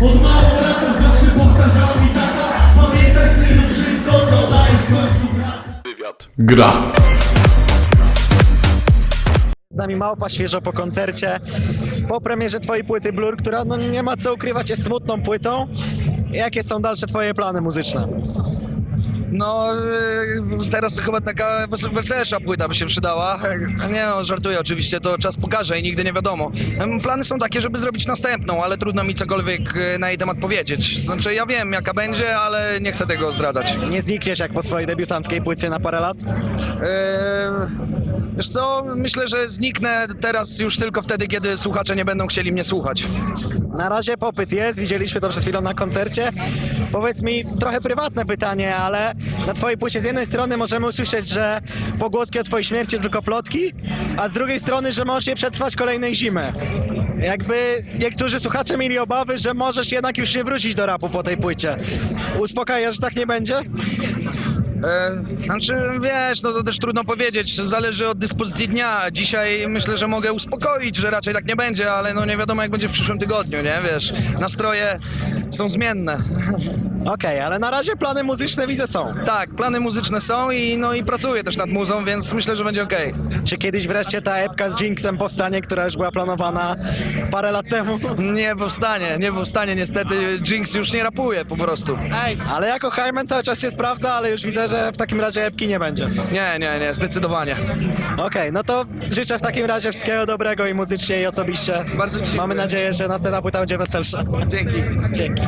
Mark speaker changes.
Speaker 1: Od mało lat
Speaker 2: zawsze powtarzał mi tata Pamiętaj synu wszystko co daj w końcu
Speaker 1: Wywiad Gra
Speaker 2: z nami Małpa, świeżo po koncercie, po premierze twojej płyty Blur, która no nie ma co ukrywać jest smutną płytą. Jakie są dalsze twoje plany muzyczne?
Speaker 3: No, yy, teraz to chyba taka wes- weselsza płyta by się przydała. Nie no, żartuję oczywiście, to czas pokaże i nigdy nie wiadomo. Plany są takie, żeby zrobić następną, ale trudno mi cokolwiek yy, na jej temat powiedzieć. Znaczy, ja wiem jaka będzie, ale nie chcę tego zdradzać.
Speaker 2: Nie znikniesz jak po swojej debiutanckiej płycie na parę lat?
Speaker 3: Yy, Wiesz co, myślę, że zniknę teraz już tylko wtedy, kiedy słuchacze nie będą chcieli mnie słuchać.
Speaker 2: Na razie popyt jest, widzieliśmy to przed chwilą na koncercie. Powiedz mi trochę prywatne pytanie, ale na twojej płycie z jednej strony możemy usłyszeć, że pogłoski o twojej śmierci tylko plotki, a z drugiej strony, że możesz je przetrwać kolejnej zimy. Jakby niektórzy słuchacze mieli obawy, że możesz jednak już nie wrócić do rapu po tej płycie. Uspokajasz, że tak nie będzie?
Speaker 3: E, Znaczy, wiesz, no to też trudno powiedzieć, zależy od dyspozycji dnia. Dzisiaj myślę, że mogę uspokoić, że raczej tak nie będzie, ale no nie wiadomo jak będzie w przyszłym tygodniu, nie? Wiesz, nastroje są zmienne.
Speaker 2: Okej, ale na razie plany muzyczne widzę są.
Speaker 3: Tak, plany muzyczne są i no i pracuję też nad muzą, więc myślę, że będzie okej.
Speaker 2: Czy kiedyś wreszcie ta epka z Jinxem powstanie, która już była planowana parę lat temu?
Speaker 3: Nie powstanie, nie powstanie niestety. Jinx już nie rapuje po prostu.
Speaker 2: Ale jako Hyman cały czas się sprawdza, ale już widzę, że w takim razie epki nie będzie.
Speaker 3: Nie, nie, nie, zdecydowanie.
Speaker 2: Okej, no to życzę w takim razie wszystkiego dobrego i muzycznie i osobiście.
Speaker 3: Bardzo ci dziękuję.
Speaker 2: Mamy nadzieję, że następna płyta będzie weselsza.
Speaker 3: Dzięki.
Speaker 2: Dzięki.